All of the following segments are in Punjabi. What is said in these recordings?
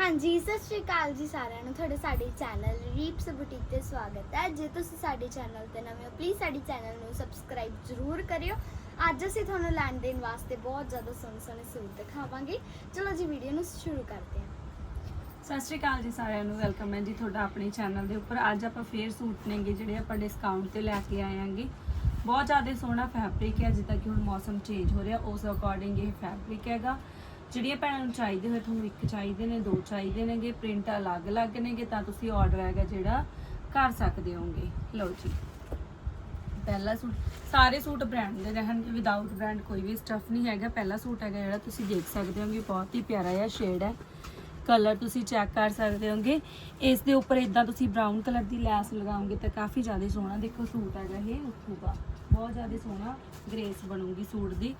ਹਾਂਜੀ, ਸਤਿ ਸ਼੍ਰੀ ਅਕਾਲ ਜੀ ਸਾਰਿਆਂ ਨੂੰ। ਤੁਹਾਡੇ ਸਾਡੇ ਚੈਨਲ ਰੀਪਸ ਬੁਟੀਕ ਤੇ ਸਵਾਗਤ ਹੈ। ਜੇ ਤੁਸੀਂ ਸਾਡੇ ਚੈਨਲ ਤੇ ਨਵੇਂ ਹੋ ਪਲੀਜ਼ ਸਾਡੇ ਚੈਨਲ ਨੂੰ ਸਬਸਕ੍ਰਾਈਬ ਜ਼ਰੂਰ ਕਰਿਓ। ਅੱਜ ਅਸੀਂ ਤੁਹਾਨੂੰ ਲੈਣ ਦੇਣ ਵਾਸਤੇ ਬਹੁਤ ਜ਼ਿਆਦਾ ਸੋਹਣੇ ਸੋਹਣੇ ਸੂਟ ਦਿਖਾਵਾਂਗੇ। ਚਲੋ ਜੀ ਵੀਡੀਓ ਨੂੰ ਸ਼ੁਰੂ ਕਰਦੇ ਹਾਂ। ਸਤਿ ਸ਼੍ਰੀ ਅਕਾਲ ਜੀ ਸਾਰਿਆਂ ਨੂੰ। ਵੈਲਕਮ ਹੈ ਜੀ ਤੁਹਾਡਾ ਆਪਣੇ ਚੈਨਲ ਦੇ ਉੱਪਰ। ਅੱਜ ਆਪਾਂ ਫੇਰ ਸੂਟ ਨੇਗੇ ਜਿਹੜੇ ਆਪਾਂ ਡਿਸਕਾਊਂਟ ਤੇ ਲੈ ਕੇ ਆਏ ਆਂਗੇ ਬਹੁਤ ਜ਼ਿਆਦਾ ਸੋਹਣਾ ਫੈਬਰਿਕ ਹੈ, ਜਿੱਦਾਂ ਕਿ ਹੁਣ ਮੌਸਮ ਚੇਂਜ ਹੋ ਰਿਹਾ, ਉਸ ਅਕੋਰਡਿੰਗ ਇਹ ਫੈਬਰਿਕ ਹੈਗਾ। ਜਿਹੜੀਆਂ ਭੈਣਾਂ ਨੂੰ ਚਾਹੀਦੇ ਹੋਏ ਤੁਹਾਨੂੰ ਇੱਕ ਚਾਹੀਦੇ ਨੇ, ਦੋ ਚਾਹੀਦੇ ਨੇਗੇ ਪ੍ਰਿੰਟ ਅਲੱਗ-ਅਲੱਗ ਨੇਗੇ, ਤਾਂ ਤੁਸੀਂ ਆਰਡਰ ਹੈਗਾ ਜਿਹੜਾ ਕਰ ਸਕਦੇ ਹੋਗੇ। ਲਓ ਜੀ। ਪਹਿਲਾ ਸੂਟ, ਸਾਰੇ ਸੂਟ ਬ੍ਰਾਂਡ ਦੇ ਰਹਿਣਗੇ ਵਿਦਆਊਟ ਬ੍ਰਾਂਡ ਕੋਈ ਵੀ ਸਟਫ ਨਹੀਂ ਹੈਗਾ। ਪਹਿਲਾ ਸੂਟ ਹੈਗਾ ਜਿਹੜਾ ਤੁਸੀਂ ਦੇਖ ਸਕਦੇ ਹੋਗੇ, ਬਹੁਤ ਹੀ ਪਿਆਰਾ ਜਿਹਾ ਸ਼ੇਡ ਹੈ। ਕਲਰ ਤੁਸੀਂ ਚੈੱਕ ਕਰ ਸਕਦੇ ਹੋਗੇ। ਇਸ ਦੇ ਉੱਪਰ ਇਦਾਂ ਤੁਸੀਂ ਬ੍ਰਾਊਨ ਕਲਰ ਦੀ ਲੈਸ ਲਗਾਓਗੇ ਤਾਂ ਕਾਫੀ ਜ਼ਿਆਦਾ ਸੋਹਣਾ ਦੇਖੋ ਸੂਟ ਹੈਗਾ ਇਹ ਉੱਠੂਗਾ। ਬਹੁਤ ਜ਼ਿਆਦਾ ਸੋਹਣਾ ਗ੍ਰੇਸ ਬਣੂਗੀ ਸੂਟ ਦੀ।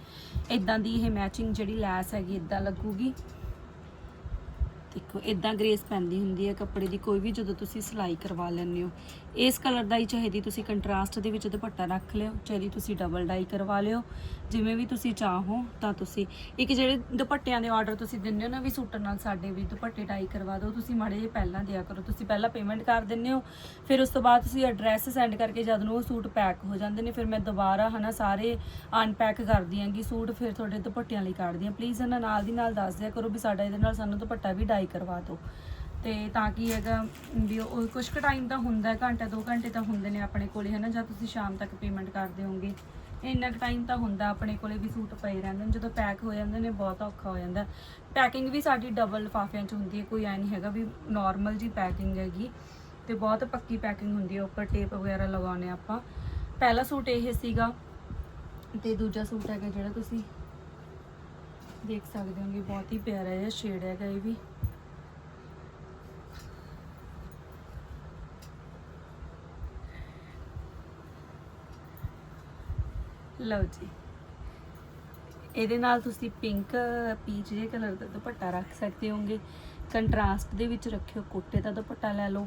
ਇਦਾਂ ਦੀ ਇਹ ਮੈਚਿੰਗ ਜਿਹੜੀ ਲੈਸ ਹੈਗੀ ਇਦਾਂ ਲੱਗੂਗੀ। ਦੇਖੋ ਇਦਾਂ ਗ੍ਰੇਸ ਪੈਂਦੀ ਹੁੰਦੀ ਹੈ ਕੱਪੜੇ ਦੀ, ਕੋਈ ਵੀ ਜਦੋਂ ਤੁਸੀਂ ਸਿਲਾਈ ਕਰਵਾ ਲੈਂਦੇ ਹੋ। ਇਸ ਕਲਰ ਦਾ ਹੀ ਚਾਹੀਦੀ ਤੁਸੀਂ ਕੰਟਰਾਸਟ ਦੇ ਵਿੱਚ ਦੁਪੱਟਾ ਰੱਖ ਲਿਓ, ਚਾਹੇ ਦੀ ਤੁਸੀਂ ਡਬਲ ਡਾਈ ਕਰਵਾ ਲਿਓ, ਜਿਵੇਂ ਵੀ ਤੁਸੀਂ ਚਾਹੋ ਤਾਂ ਤੁਸੀਂ ਇੱਕ ਜਿਹੜੇ ਦੁਪੱਟਿਆਂ ਦੇ ਆਰਡਰ ਤੁਸੀਂ ਦਿੰਦੇ ਹੋ ਨਾ ਵੀ ਸੂਟਰ ਨਾਲ ਸਾਡੇ ਵੀ ਦੁਪੱਟੇ ਡਾਈ ਕਰਵਾ ਦਿਓ, ਤੁਸੀਂ ਮਾੜੇ ਜਿਹੇ ਪਹਿਲਾਂ ਦਿਆ ਕਰੋ, ਤੁਸੀਂ ਪਹਿਲਾਂ ਪੇਮੈਂਟ ਕਰ ਦਿੰਦੇ ਹੋ, ਫਿਰ ਉਸ ਤੋਂ ਬਾਅਦ ਤੁਸੀਂ ਐਡਰੈਸ ਸੈਂਡ ਕਰਕੇ ਜਦ ਨੂੰ ਉਹ ਸੂਟ ਪੈਕ ਹੋ ਜਾਂਦੇ ਨੇ, ਫਿਰ ਮੈਂ ਦੁਬਾਰਾ ਹਨਾ ਸਾਰੇ ਅਨਪੈਕ ਕਰਦੀ ਆਂਗੀ ਸੂਟ ਫਿਰ ਤੁਹਾਡੇ ਦੁਪੱਟਿਆਂ ਲਈ ਕੱਢਦੀ ਆਂ ਪਲੀਜ਼ ਇਹਨਾਂ ਨਾਲ ਦੀ ਨਾਲ ਦੱਸ ਦਿਆ ਕਰੋ ਵੀ ਸਾਡਾ ਇਹਦੇ ਨਾਲ ਸਾਨੂੰ ਦੁਪੱਟਾ ਵੀ ਡਾਈ ਕਰਵਾ ਦਿਓ। ਤੇ ਤਾਂ ਕਿ ਹੈਗਾ, ਵੀ ਉਹ ਕੁਝ ਕੁ ਟਾਈਮ ਤਾਂ ਹੁੰਦਾ, ਘੰਟਾ, ਦੋ ਘੰਟੇ ਤਾਂ ਹੁੰਦੇ ਨੇ ਆਪਣੇ ਕੋਲੇ, ਹਨਾ? ਜਾਂ ਤੁਸੀਂ ਸ਼ਾਮ ਤੱਕ ਪੇਮੈਂਟ ਕਰਦੇ ਹੋਗੇ ਇੰਨਾ ਕੁ ਟਾਈਮ ਤਾਂ ਹੁੰਦਾ ਆਪਣੇ ਕੋਲੇ ਵੀ ਸੂਟ ਪਏ ਰਹਿੰਦੇ ਨੇ। ਜਦੋਂ ਪੈਕ ਹੋ ਜਾਂਦੇ ਨੇ, ਬਹੁਤ ਔਖਾ ਹੋ ਜਾਂਦਾ। ਪੈਕਿੰਗ ਵੀ ਸਾਡੀ ਡਬਲ ਲਿਫਾਫਿਆਂ 'ਚ ਹੁੰਦੀ ਹੈ। ਕੋਈ ਐ ਨਹੀਂ ਹੈਗਾ ਵੀ ਨਾਰਮਲ ਜੀ ਪੈਕਿੰਗ ਹੈਗੀ। ਤੇ ਬਹੁਤ ਪੱਕੀ ਪੈਕਿੰਗ ਹੁੰਦੀ ਹੈ। ਉੱਪਰ ਟੇਪ ਵਗੈਰਾ ਲਗਾਉਨੇ ਆਪਾਂ। ਪਹਿਲਾ ਸੂਟ ਇਹ ਸੀਗਾ। ਤੇ ਦੂਜਾ ਸੂਟ ਹੈਗਾ ਜਿਹੜਾ ਤੁਸੀਂ ਦੇਖ ਸਕਦੇ ਹੋਗੇ। ਬਹੁਤ ਹੀ ਪਿਆਰਾ ਜਿਹਾ ਸ਼ੇਡ ਹੈਗਾ ਇਹ ਵੀ। ਲਓ ਜੀ। ਇਹਦੇ ਨਾਲ ਤੁਸੀਂ ਪਿੰਕ ਪੀਚ ਜਿਹੇ ਕਲਰ ਦਾ ਦੁਪੱਟਾ ਰੱਖ ਸਕਦੇ ਹੋਗੇ ਕੰਟਰਾਸਟ ਦੇ ਵਿੱਚ ਰੱਖਿਓ, ਕੋਟੇ ਦਾ ਦੁਪੱਟਾ ਲੈ ਲਓ।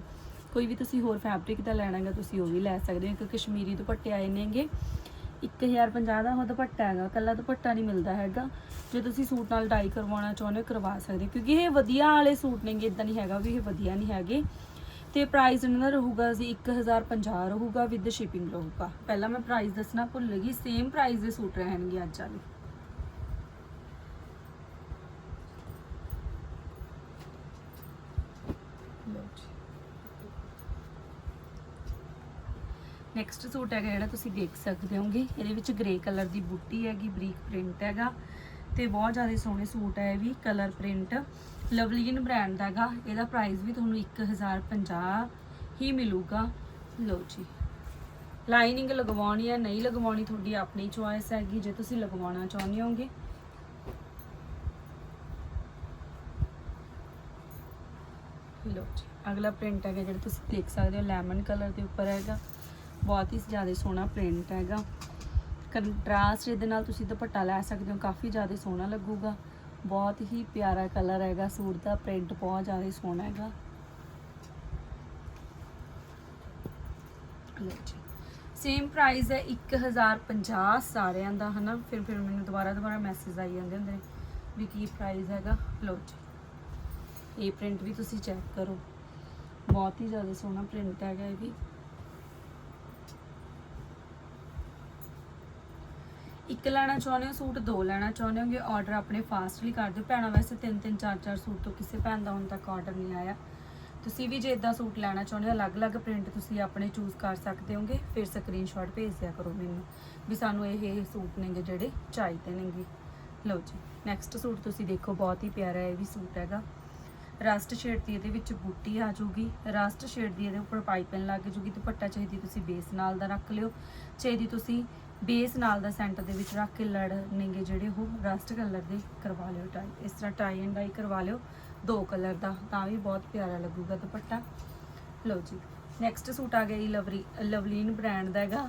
ਕੋਈ ਵੀ ਤੁਸੀਂ ਹੋਰ ਫੈਬਰਿਕ ਦਾ ਲੈਣਾ ਹੈਗਾ, ਤੁਸੀਂ ਉਹ ਵੀ ਲੈ ਸਕਦੇ ਹੋ। ਕਿਉਂਕਿ ਕਸ਼ਮੀਰੀ ਦੁਪੱਟੇ ਆਏ ਨੇਗੇ। 1050 ਦਾ ਉਹ ਦੁਪੱਟਾ ਹੈਗਾ, ਕੱਲਾ ਦੁਪੱਟਾ ਨਹੀਂ ਮਿਲਦਾ ਹੈਗਾ। ਜੇ ਤੁਸੀਂ ਸੂਟ ਨਾਲ ਡਾਈ ਕਰਵਾਉਣਾ ਚਾਹੁੰਦੇ ਹੋ, ਕਰਵਾ ਸਕਦੇ ਕਿਉਂਕਿ ਇਹ ਵਧੀਆ ਵਾਲੇ ਸੂਟ ਨੇਗੇ ਇਦਾਂ ਨਹੀਂ ਹੈਗਾ ਵੀ ਇਹ ਵਧੀਆ ਨਹੀਂ ਹੈਗੇ। ਤੇ ਪ੍ਰਾਈਸ ਇਹਨਾਂ ਦਾ ਰਹੂਗਾ ਜੀ 1050 ਰਹੂਗਾ ਵਿਦ ਸ਼ਿਪਿੰਗ ਰਹੂਗਾ। ਪਹਿਲਾਂ ਮੈਂ ਪ੍ਰਾਈਸ ਦੱਸਣਾ ਭੁੱਲ ਗਈ ਸੇਮ ਪ੍ਰਾਈਸ ਦੇ ਸੂਟ ਰਹਿਣਗੇ ਅੱਜ ਵਾਲੇ। ਨੈਕਸਟ ਸੂਟ ਹੈਗਾ ਜਿਹੜਾ ਤੁਸੀਂ ਦੇਖ ਸਕਦੇ ਹੋਗੇ, ਇਹਦੇ ਵਿੱਚ ਗ੍ਰੇ ਕਲਰ ਦੀ ਬੂਟੀ ਹੈਗੀ ਬਰੀਕ ਪ੍ਰਿੰਟ ਹੈਗਾ ਤੇ ਬਹੁਤ ਜ਼ਿਆਦਾ ਸੋਹਣੇ ਸੂਟ ਹੈ ਇਹ ਵੀ ਕਲਰ ਪ੍ਰਿੰਟ ਲਵਲੀਨ ਬ੍ਰਾਂਡ ਦਾ ਹੈਗਾ। ਇਹਦਾ ਪ੍ਰਾਈਸ ਵੀ ਤੁਹਾਨੂੰ 1050 ਹੀ ਮਿਲੂਗਾ। ਲਓ ਜੀ। ਲਾਈਨਿੰਗ ਲਗਵਾਉਣੀ ਹੈ, ਨਹੀਂ ਲਗਵਾਉਣੀ ਤੁਹਾਡੀ ਆਪਣੀ ਚੁਆਇਸ ਹੈਗੀ, ਜੇ ਤੁਸੀਂ ਲਗਵਾਉਣਾ ਚਾਹੁੰਦੇ ਹੋਗੇ। ਲਓ ਜੀ, ਅਗਲਾ ਪ੍ਰਿੰਟ ਹੈਗਾ ਜਿਹੜਾ ਤੁਸੀਂ ਦੇਖ ਸਕਦੇ ਹੋ ਲੈਮਨ ਕਲਰ ਦੇ ਉੱਪਰ ਹੈਗਾ। ਬਹੁਤ ਹੀ ਜ਼ਿਆਦਾ ਸੋਹਣਾ ਪ੍ਰਿੰਟ ਹੈਗਾ। ਕੰਟਰਾਸਟ ਇਹਦੇ ਨਾਲ ਤੁਸੀਂ ਦੁਪੱਟਾ ਲੈ ਸਕਦੇ ਹੋ, ਕਾਫੀ ਜ਼ਿਆਦਾ ਸੋਹਣਾ ਲੱਗੂਗਾ। ਬਹੁਤ ਹੀ ਪਿਆਰਾ ਕਲਰ ਹੈਗਾ, ਸੂਟ ਦਾ, ਪ੍ਰਿੰਟ ਬਹੁਤ ਜ਼ਿਆਦਾ ਸੋਹਣਾ ਹੈਗਾ। ਲਓ ਜੀ। ਸੇਮ ਪ੍ਰਾਈਸ ਹੈ 1050 ਸਾਰਿਆਂ ਦਾ, ਹਨਾ? ਫਿਰ ਫਿਰ ਮੈਨੂੰ ਦੁਬਾਰਾ ਦੁਬਾਰਾ ਮੈਸੇਜ ਆਈ ਜਾਂਦੇ ਹੁੰਦੇ ਨੇ ਵੀ ਕੀ ਪ੍ਰਾਈਸ ਹੈਗਾ। ਲਓ ਜੀ। ਇਹ ਪ੍ਰਿੰਟ ਵੀ ਤੁਸੀਂ ਚੈੱਕ ਕਰੋ। ਬਹੁਤ ਹੀ ਜ਼ਿਆਦਾ ਸੋਹਣਾ ਪ੍ਰਿੰਟ ਹੈਗਾ ਇਹ ਵੀ। ਇੱਕ ਲੈਣਾ ਚਾਹੁੰਦੇ ਹੋ, ਸੂਟ ਦੋ ਲੈਣਾ ਚਾਹੁੰਦੇ ਹੋਗੇ ਆਰਡਰ ਆਪਣੇ ਫਾਸਟਲੀ ਕਰ ਦਿਓ। ਭੈਣਾਂ, ਵੈਸੇ ਤਿੰਨ ਤਿੰਨ, ਚਾਰ ਚਾਰ ਸੂਟ ਤੋਂ ਕਿਸੇ ਭੈਣ ਦਾ ਹੁਣ ਤੱਕ ਆਰਡਰ ਨਹੀਂ ਆਇਆ। ਤੁਸੀਂ ਵੀ ਜੇ ਇਦਾਂ ਸੂਟ ਲੈਣਾ ਚਾਹੁੰਦੇ ਹੋ, ਅਲੱਗ-ਅਲੱਗ ਪ੍ਰਿੰਟ ਤੁਸੀਂ ਆਪਣੇ ਚੂਜ਼ ਕਰ ਸਕਦੇ ਹੋਗੇ, ਫਿਰ ਸਕਰੀਨਸ਼ਾਟ ਭੇਜ ਦਿਆ ਕਰੋ ਮੈਨੂੰ ਵੀ ਸਾਨੂੰ ਇਹ ਇਹ ਸੂਟ ਨੇਗੇ ਜਿਹੜੇ ਚਾਹੀਦੇ ਨੇਗੇ। ਲਓ ਜੀ ਨੈਕਸਟ ਸੂਟ ਤੁਸੀਂ ਦੇਖੋ, ਬਹੁਤ ਹੀ ਪਿਆਰਾ ਇਹ ਵੀ ਸੂਟ ਹੈਗਾ। ਰਸਟ ਸ਼ੇਡ ਦੀ ਇਹਦੇ ਵਿੱਚ ਬੂਟੀ ਆ ਜਾਊਗੀ। ਰਸਟ ਸ਼ੇਡ ਦੀ ਇਹਦੇ ਉੱਪਰ ਪਾਈਪਿੰਗ ਲੱਗ ਜੂਗੀ ਦੁਪੱਟਾ ਚਾਹੀਦੀ ਤੁਸੀਂ ਬੇਸ ਨਾਲ ਦਾ ਰੱਖ ਲਿਓ ਚਾਹੀਦੀ ਤੁਸੀਂ ਬੇਸ ਨਾਲ ਦਾ ਸੈਂਟਰ ਦੇ ਵਿੱਚ ਰੱਖ ਕੇ ਲੜ ਨੇਗੇ ਜਿਹੜੇ ਉਹ ਰਸਟ ਕਲਰ ਦੇ ਕਰਵਾ ਲਿਓ ਟਾਈ, ਇਸ ਤਰ੍ਹਾਂ ਟਾਈ ਐਂਡ ਡਾਈ ਕਰਵਾ ਲਿਓ, ਦੋ ਕਲਰ ਦਾ, ਤਾਂ ਵੀ ਬਹੁਤ ਪਿਆਰਾ ਲੱਗੂਗਾ ਦੁਪੱਟਾ। ਲਓ ਜੀ ਨੈਕਸਟ ਸੂਟ ਆ ਗਿਆ ਜੀ ਲਵਰੀ, ਲਵਲੀਨ ਬ੍ਰਾਂਡ ਦਾ ਹੈਗਾ।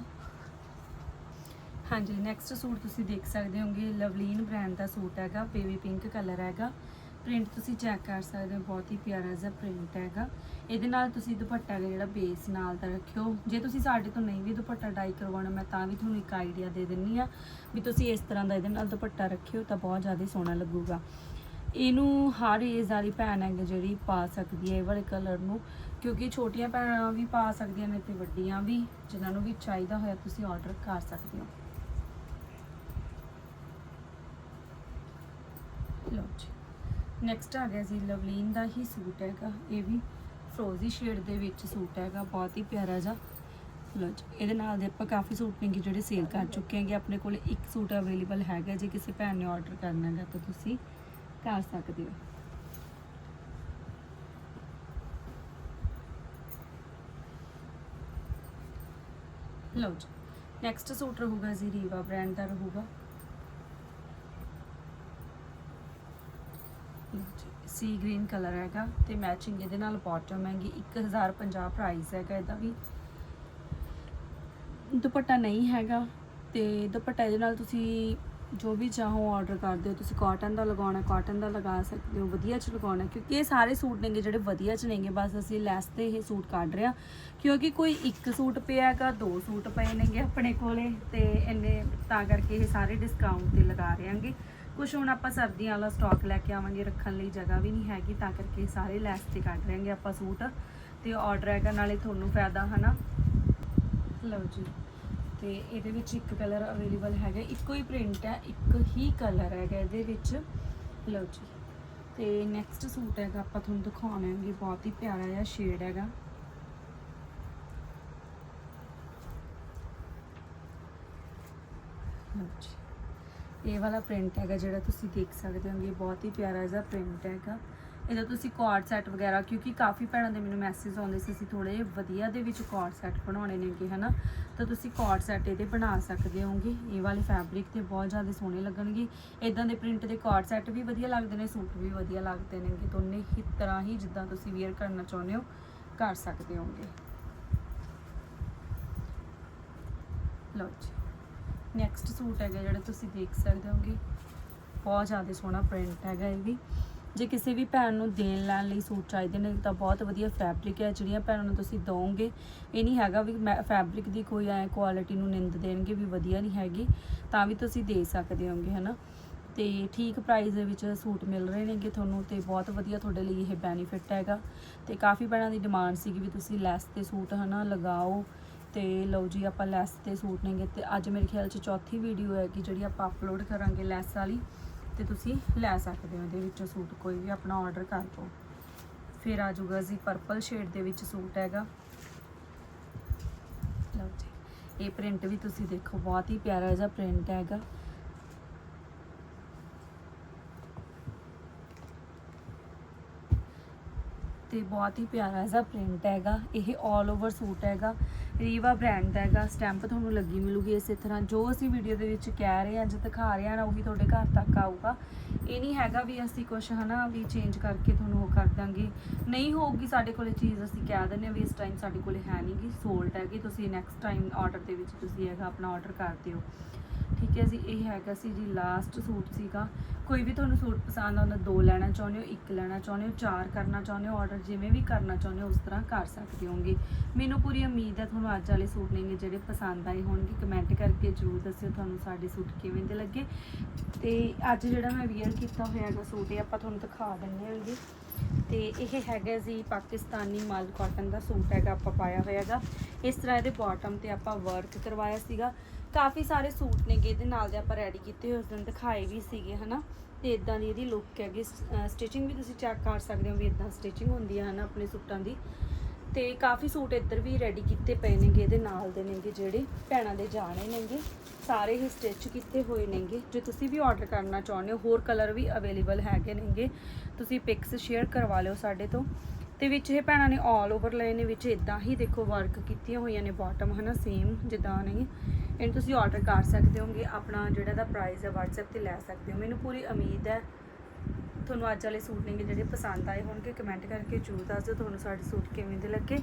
ਹਾਂਜੀ ਨੈਕਸਟ ਸੂਟ ਤੁਸੀਂ ਦੇਖ ਸਕਦੇ ਹੋਗੇ, ਲਵਲੀਨ ਬ੍ਰਾਂਡ ਦਾ ਸੂਟ ਹੈਗਾ ਬੇਬੀ ਪਿੰਕ ਕਲਰ ਹੈਗਾ। ਪ੍ਰਿੰਟ ਤੁਸੀਂ ਚੈੱਕ ਕਰ ਸਕਦੇ ਹੋ, ਬਹੁਤ ਹੀ ਪਿਆਰਾ ਜਿਹਾ ਪ੍ਰਿੰਟ ਹੈਗਾ। ਇਹਦੇ ਨਾਲ ਤੁਸੀਂ ਦੁਪੱਟਾ ਹੈਗਾ ਜਿਹੜਾ ਬੇਸ ਨਾਲ ਦਾ ਰੱਖਿਓ। ਜੇ ਤੁਸੀਂ ਸਾਡੇ ਤੋਂ ਨਹੀਂ ਵੀ ਦੁਪੱਟਾ ਡਾਈ ਕਰਵਾਉਣਾ, ਮੈਂ ਤਾਂ ਵੀ ਤੁਹਾਨੂੰ ਇੱਕ ਆਈਡੀਆ ਦੇ ਦਿੰਨੀ ਆ ਵੀ ਤੁਸੀਂ ਇਸ ਤਰ੍ਹਾਂ ਦਾ ਇਹਦੇ ਨਾਲ ਦੁਪੱਟਾ ਰੱਖਿਓ ਤਾਂ ਬਹੁਤ ਜ਼ਿਆਦਾ ਸੋਹਣਾ ਲੱਗੂਗਾ। ਇਹਨੂੰ ਹਰ ਏਜ ਵਾਲੀ ਭੈਣ ਹੈ ਜਿਹੜੀ ਪਾ ਸਕਦੀ ਹੈ ਇਹ ਵਾਲੇ ਕਲਰ ਨੂੰ, ਕਿਉਂਕਿ ਛੋਟੀਆਂ ਭੈਣਾਂ ਵੀ ਪਾ ਸਕਦੀਆਂ ਨੇ ਤੇ ਵੱਡੀਆਂ ਵੀ, ਜਿਨ੍ਹਾਂ ਨੂੰ ਵੀ ਚਾਹੀਦਾ ਹੋਇਆ ਤੁਸੀਂ ਆਰਡਰ ਕਰ ਸਕਦੇ ਹੋ। ਲਓ ਜੀ। ਨੈਕਸਟ ਆ ਗਿਆ ਜੀ, ਲਵਲੀਨ ਦਾ ਹੀ ਸੂਟ ਹੈਗਾ। ਇਹ ਵੀ ਫਰੋਜ਼ੀ ਸ਼ੇਡ ਦੇ ਵਿੱਚ ਸੂਟ ਹੈਗਾ, ਬਹੁਤ ਹੀ ਪਿਆਰਾ ਜਿਹਾ। ਲਓ ਜੀ, ਇਹਦੇ ਨਾਲ ਦੇ ਆਪਾਂ ਕਾਫੀ ਸੂਟ ਨੇ ਜਿਹੜੇ ਸੇਲ ਕਰ ਚੁੱਕੇ ਹੈਗੇ। ਆਪਣੇ ਕੋਲ ਇੱਕ ਸੂਟ ਅਵੇਲੇਬਲ ਹੈਗਾ ਜੇ ਕਿਸੇ ਭੈਣ ਨੇ ਆਰਡਰ ਕਰਨਾ ਹੈਗਾ ਤਾਂ ਤੁਸੀਂ ਕਰ ਸਕਦੇ ਹੋ। ਲਓ ਜੀ ਨੈਕਸਟ ਸੂਟ ਰਹੂਗਾ ਜੀ ਰੀਵਾ ਬ੍ਰਾਂਡ ਦਾ ਰਹੂਗਾ। ਸੀ ਗ੍ਰੀਨ ਕਲਰ ਹੈਗਾ ਤੇ ਮੈਚਿੰਗ ਇਹਦੇ ਨਾਲ ਬਾਟਮ ਹੈਗੀ 1050 ਪ੍ਰਾਈਸ ਹੈਗਾ ਇਹਦਾ ਵੀ। ਦੁਪੱਟਾ ਨਹੀਂ ਹੈਗਾ ਤੇ ਦੁਪੱਟਾ ਇਹਦੇ ਨਾਲ ਤੁਸੀਂ ਜੋ ਵੀ ਚਾਹੋ ਆਰਡਰ ਕਰਦੇ ਹੋ ਤੁਸੀਂ ਕਾਟਨ ਦਾ ਲਗਾਉਣਾ ਕਾਟਨ ਦਾ ਲਗਾ ਸਕਦੇ ਹੋ, ਵਧੀਆ ਚ ਲਗਾਉਣਾ, ਕਿਉਂਕਿ ਇਹ ਸਾਰੇ ਸੂਟ ਨੇਗੇ ਜਿਹੜੇ ਵਧੀਆ ਚ ਨੇਗੇ, ਬਸ ਅਸੀਂ ਲੈਸ ਤੇ ਇਹ ਸੂਟ ਕੱਢ ਰਹੇ ਹਾਂ। ਕਿਉਂਕਿ ਕੋਈ ਇੱਕ ਸੂਟ ਪਿਆ ਹੈਗਾ, ਦੋ ਸੂਟ ਪਏ ਨੇਗੇ ਆਪਣੇ ਕੋਲੇ ਤੇ ਇੰਨੇ ਤਾਂ ਕਰਕੇ ਇਹ ਸਾਰੇ ਡਿਸਕਾਊਂਟ ਤੇ ਲਗਾ ਰਹੇ ਹਾਂਗੇ। ਕੁਝ ਹੁਣ ਆਪਾਂ ਸਰਦੀਆਂ ਵਾਲਾ ਸਟਾਕ ਲੈ ਕੇ ਆਵਾਂਗੇ, ਰੱਖਣ ਲਈ ਜਗ੍ਹਾ ਵੀ ਨਹੀਂ ਹੈਗੀ, ਤਾਂ ਕਰਕੇ ਸਾਰੇ ਲੈਸ ਤੇ ਕੱਢ ਰਹੇ ਆਪਾਂ ਸੂਟ ਤੇ ਆਰਡਰ ਹੈਗਾ, ਨਾਲੇ ਤੁਹਾਨੂੰ ਫਾਇਦਾ, ਹਨਾ? ਲਓ ਜੀ, ਤੇ ਇਹਦੇ ਵਿੱਚ ਇੱਕ ਕਲਰ ਅਵੇਲੇਬਲ ਹੈਗਾ, ਇੱਕੋ ਹੀ ਪ੍ਰਿੰਟ ਹੈ, ਇੱਕ ਹੀ ਕਲਰ ਹੈਗਾ ਇਹਦੇ ਵਿੱਚ। ਲਓ ਜੀ, ਤੇ ਨੈਕਸਟ ਸੂਟ ਹੈਗਾ, ਆਪਾਂ ਤੁਹਾਨੂੰ ਦਿਖਾਉਣਾ ਦਿਖਾਉਣਾਂਗੇ ਬਹੁਤ ਹੀ ਪਿਆਰਾ ਜਿਹਾ ਸ਼ੇਡ ਹੈਗਾ। ਲਓ ਜੀ ਇਹ ਵਾਲਾ ਪ੍ਰਿੰਟ ਹੈਗਾ ਜਿਹੜਾ ਤੁਸੀਂ ਦੇਖ ਸਕਦੇ ਹੋਗੇ ਬਹੁਤ ਹੀ ਪਿਆਰਾ ਇਹਦਾ ਪ੍ਰਿੰਟ ਹੈਗਾ। ਇਹਦਾ ਤੁਸੀਂ ਕਾਰਡ ਸੈੱਟ ਵਗੈਰਾ, ਕਿਉਂਕਿ ਕਾਫੀ ਭੈਣਾਂ ਦੇ ਮੈਨੂੰ ਮੈਸੇਜ ਆਉਂਦੇ ਸੀ, ਅਸੀਂ ਥੋੜੇ ਵਧੀਆ ਦੇ ਵਿੱਚ ਕਾਰਡ ਸੈੱਟ ਬਣਾਉਣੇ ਨੇਗੇ ਹਨਾ? ਤਾਂ ਤੁਸੀਂ ਕਾਰਡ ਸੈੱਟ ਇਹਦੇ ਬਣਾ ਸਕਦੇ ਹੋਗੇ। ਇਹ ਵਾਲੇ ਫੈਬਰਿਕ ਤੇ ਬਹੁਤ ਜ਼ਿਆਦਾ ਸੋਹਣੇ ਲੱਗਣਗੇ। ਇਦਾਂ ਦੇ ਪ੍ਰਿੰਟ ਦੇ ਕਾਰਡ ਸੈੱਟ ਵੀ ਵਧੀਆ ਲੱਗਦੇ ਨੇ, ਸੂਟ ਵੀ ਵਧੀਆ ਲੱਗਦੇ ਨੇਗੇ ਦੋਨੇ ਹੀ ਤਰ੍ਹਾਂ ਹੀ ਜਿੱਦਾਂ ਤੁਸੀਂ ਵੇਅਰ ਕਰਨਾ ਚਾਹੁੰਦੇ ਹੋ, ਕਰ ਸਕਦੇ ਹੋਗੇ। ਲਓ ਜੀ। ਨੈਕਸਟ ਸੂਟ ਹੈਗਾ ਜਿਹੜਾ ਤੁਸੀਂ ਦੇਖ ਸਕਦੇ ਹੋਗੇ। ਬਹੁਤ ਜ਼ਿਆਦਾ ਸੋਹਣਾ ਪ੍ਰਿੰਟ ਹੈਗਾ ਇਹ ਵੀ। ਜੇ ਕਿਸੇ ਵੀ ਭੈਣ ਨੂੰ ਦੇਣ ਲੈਣ ਲਈ ਸੂਟ ਚਾਹੀਦੇ ਨੇ ਤਾਂ ਬਹੁਤ ਵਧੀਆ ਫੈਬਰਿਕ ਹੈ, ਜਿਹੜੀਆਂ ਭੈਣਾਂ ਨੂੰ ਤੁਸੀਂ ਦੋਗੇ ਇਹ ਨਹੀਂ ਹੈਗਾ ਵੀ ਫੈਬਰਿਕ ਦੀ ਕੋਈ ਐ ਕੁਆਲਿਟੀ ਨੂੰ ਨਿੰਦ ਦੇਣਗੇ ਵੀ ਵਧੀਆ ਨਹੀਂ ਹੈਗੀ, ਤਾਂ ਵੀ ਤੁਸੀਂ ਦੇ ਸਕਦੇ ਹੋਗੇ, ਹਨਾ। ਤੇ ਠੀਕ ਪ੍ਰਾਈਸ ਦੇ ਵਿੱਚ ਸੂਟ ਮਿਲ ਰਹੇ ਨੇਗੇ ਤੁਹਾਨੂੰ ਤੇ ਬਹੁਤ ਵਧੀਆ ਤੁਹਾਡੇ ਲਈ ਇਹ ਬੈਨੀਫਿਟ ਹੈਗਾ। ਤੇ ਕਾਫੀ ਭੈਣਾਂ ਦੀ ਡਿਮਾਂਡ ਸੀਗੀ ਵੀ ਤੁਸੀਂ ਲੈਸ ਤੇ ਸੂਟ, ਹਨਾ, ਲਗਾਓ। ਤੇ ਲਓ ਜੀ, ਆਪਾਂ ਲੈਸ ਤੇ ਸੂਟ ਨੇਗੇ ਤੇ ਅੱਜ ਮੇਰੇ ਖਿਆਲ 'ਚ ਚੌਥੀ ਵੀਡੀਓ ਹੈ ਕਿ ਜਿਹੜੀ ਆਪਾਂ ਅਪਲੋਡ ਕਰਾਂਗੇ ਲੈਸ ਵਾਲੀ ਤੇ ਤੁਸੀਂ ਲੈ ਸਕਦੇ ਹੋ ਇਹਦੇ ਵਿੱਚੋਂ ਸੂਟ, ਕੋਈ ਵੀ ਆਪਣਾ ਆਰਡਰ ਕਰ ਦਿਓ। ਫਿਰ ਆ ਜਾਊਗਾ ਜੀ ਪਰਪਲ ਸ਼ੇਡ ਦੇ ਵਿੱਚ ਸੂਟ ਹੈਗਾ। ਲਓ ਜੀ, ਇਹ ਪ੍ਰਿੰਟ ਵੀ ਤੁਸੀਂ ਦੇਖੋ, ਬਹੁਤ ਹੀ ਪਿਆਰਾ ਜਿਹਾ ਪ੍ਰਿੰਟ ਹੈਗਾ। ਤੇ ਬਹੁਤ ਹੀ ਪਿਆਰਾ ਜਿਹਾ ਪ੍ਰਿੰਟ ਹੈਗਾ, ਇਹ 올 ਓਵਰ ਸੂਟ ਹੈਗਾ। ਰੀਵਾ ਬ੍ਰਾਂਡ ਦਾ ਹੈਗਾ ਸਟੈਂਪ ਤੁਹਾਨੂੰ ਲੱਗੀ ਮਿਲੂਗੀ ਇਸੇ ਤਰ੍ਹਾਂ। ਜੋ ਅਸੀਂ ਵੀਡੀਓ ਦੇ ਵਿੱਚ ਕਹਿ ਰਹੇ ਹਾਂ ਜਾਂ ਦਿਖਾ ਰਹੇ ਹਾਂ ਨਾ, ਉਹ ਵੀ ਤੁਹਾਡੇ ਘਰ ਤੱਕ ਆਊਗਾ। ਇਹ ਨਹੀਂ ਹੈਗਾ ਵੀ ਅਸੀਂ ਕੁਝ ਹਨਾ ਵੀ ਚੇਂਜ ਕਰਕੇ ਤੁਹਾਨੂੰ ਉਹ ਕਰ ਦਾਂਗੇ। ਨਹੀਂ ਹੋਊਗੀ ਸਾਡੇ ਕੋਲੇ ਚੀਜ਼, ਅਸੀਂ ਕਹਿ ਦਿੰਦੇ ਹਾਂ ਵੀ ਇਸ ਟਾਈਮ ਸਾਡੇ ਕੋਲੇ ਹੈ ਨਹੀਂਗੀ ਸੋਲਡ ਹੈਗੀ। ਤੁਸੀਂ ਨੈਕਸਟ ਟਾਈਮ ਆਰਡਰ ਦੇ ਵਿੱਚ ਤੁਸੀਂ ਹੈਗਾ ਆਪਣਾ ਆਰਡਰ ਕਰ ਦਿਓ। ਠੀਕ ਹੈ ਜੀ, ਇਹ ਹੈਗਾ ਸੀ ਜੀ ਲਾਸਟ ਸੂਟ ਸੀਗਾ। ਕੋਈ ਵੀ ਤੁਹਾਨੂੰ ਸੂਟ ਪਸੰਦ ਆਉਂਦਾ, ਦੋ ਲੈਣਾ ਚਾਹੁੰਦੇ ਹੋ, ਇੱਕ ਲੈਣਾ ਚਾਹੁੰਦੇ ਹੋ, ਚਾਰ ਕਰਨਾ ਚਾਹੁੰਦੇ ਹੋ ਆਰਡਰ ਜਿਵੇਂ ਵੀ ਕਰਨਾ ਚਾਹੁੰਦੇ ਹੋ, ਉਸ ਤਰ੍ਹਾਂ ਕਰ ਸਕਦੇ ਹੋਗੇ। ਮੈਨੂੰ ਪੂਰੀ ਉਮੀਦ ਹੈ ਤੁਹਾਨੂੰ ਅੱਜ ਵਾਲੇ ਸੂਟ ਨੇਗੇ ਜਿਹੜੇ ਪਸੰਦ ਆਏ ਹੋਣਗੇ ਕਮੈਂਟ ਕਰਕੇ ਜਰੂਰ ਦੱਸਿਓ ਤੁਹਾਨੂੰ ਸਾਡੇ ਸੂਟ ਕਿਵੇਂ ਦੇ ਲੱਗੇ। ਤੇ ਅੱਜ ਜਿਹੜਾ ਮੈਂ ਵੇਅਰ ਕੀਤਾ ਹੋਇਆ ਹੈਗਾ ਸੂਟ, ਇਹ ਆਪਾਂ ਤੁਹਾਨੂੰ ਦਿਖਾ ਦਿੰਦੇ ਹਾਂਗੇ ਤੇ ਇਹ ਹੈਗਾ ਜੀ ਪਾਕਿਸਤਾਨੀ ਮਾਲ ਕਾਟਨ ਦਾ ਸੂਟ ਹੈਗਾ, ਆਪਾਂ ਪਾਇਆ ਹੋਇਆ ਹੈਗਾ। ਇਸ ਤਰ੍ਹਾਂ ਇਹਦੇ ਬਾਟਮ ਤੇ ਆਪਾਂ ਵਰਕ ਕਰਵਾਇਆ ਸੀਗਾ। ਕਾਫੀ ਸਾਰੇ ਸੂਟ ਨੇਗੇ, ਇਹਦੇ ਨਾਲ ਦੇ ਆਪਾਂ ਰੈਡੀ ਕੀਤੇ ਹੋਏ, ਉਸ ਦਿਨ ਦਿਖਾਏ ਵੀ ਸੀਗੇ, ਹਨਾ? ਤੇ ਇਦਾਂ ਦੀ ਇਹਦੀ ਲੁੱਕ ਹੈਗੀ ਸਟਿਚਿੰਗ ਵੀ ਤੁਸੀਂ ਚੈੱਕ ਕਰ ਸਕਦੇ ਹੋ ਵੀ ਇਦਾਂ ਸਟਿਚਿੰਗ ਹੁੰਦੀ ਹੈ ਹਨਾ, ਆਪਣੇ ਸੂਟਾਂ ਦੀ। ਤੇ ਕਾਫੀ ਸੂਟ ਇੱਧਰ ਵੀ ਰੈਡੀ ਕੀਤੇ ਪਏ ਨੇਗੇ, ਇਹਦੇ ਨਾਲ ਦੇ ਨੇਗੇ ਜਿਹੜੇ ਭੈਣਾਂ ਦੇ ਜਾਣੇ ਨੇਗੇ। ਸਾਰੇ ਹੀ ਸਟਿਚ ਕੀਤੇ ਹੋਏ ਨੇਗੇ। ਜੇ ਤੁਸੀਂ ਵੀ ਆਰਡਰ ਕਰਨਾ ਚਾਹੁੰਦੇ ਹੋ, ਹੋਰ ਕਲਰ ਵੀ ਅਵੇਲੇਬਲ ਹੈਗੇ ਨੇਗੇ, ਤੁਸੀਂ ਪਿਕਸ ਸ਼ੇਅਰ ਕਰਵਾ ਲਿਓ ਸਾਡੇ ਤੋਂ। ਤੇ ਵਿੱਚ ਇਹ ਭੈਣਾਂ ਨੇ ਆਲ ਓਵਰ ਲਏ ਨੇ, ਵਿੱਚ ਇਦਾਂ ਹੀ ਦੇਖੋ ਵਰਕ ਕੀਤੀਆਂ ਹੋਈਆਂ ਨੇ ਬਾਟਮ ਹਨਾ ਸੇਮ ਜਿੱਦਾਂ ਨਹੀਂ। ਇਹਨੂੰ ਤੁਸੀਂ ਆਰਡਰ ਕਰ ਸਕਦੇ ਹੋਗੇ, ਆਪਣਾ ਜਿਹੜਾ ਦਾ ਪ੍ਰਾਈਸ ਹੈ WhatsApp ਤੇ ਲੈ ਸਕਦੇ ਹੋ। ਮੈਨੂੰ ਪੂਰੀ ਉਮੀਦ ਹੈ, ਤੁਹਾਨੂੰ ਅੱਜ ਵਾਲੇ ਸੂਟ ਨੇਗੇ ਜਿਹੜੇ ਪਸੰਦ ਆਏ ਹੋਣਗੇ ਕਮੈਂਟ ਕਰਕੇ ਜ਼ਰੂਰ ਦੱਸ ਦਿਓ ਤੁਹਾਨੂੰ ਸਾਡੇ ਸੂਟ ਕਿਵੇਂ ਦੇ ਲੱਗੇ।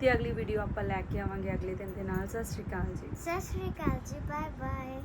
ਤੇ ਅਗਲੀ ਵੀਡੀਓ ਆਪਾਂ ਲੈ ਕੇ ਆਵਾਂਗੇ ਅਗਲੇ ਦਿਨ ਦੇ ਨਾਲ। ਸਤਿ ਸ਼੍ਰੀ ਅਕਾਲ ਜੀ। ਸਤਿ ਸ਼੍ਰੀ ਅਕਾਲ ਜੀ ਬਾਏ ਬਾਏ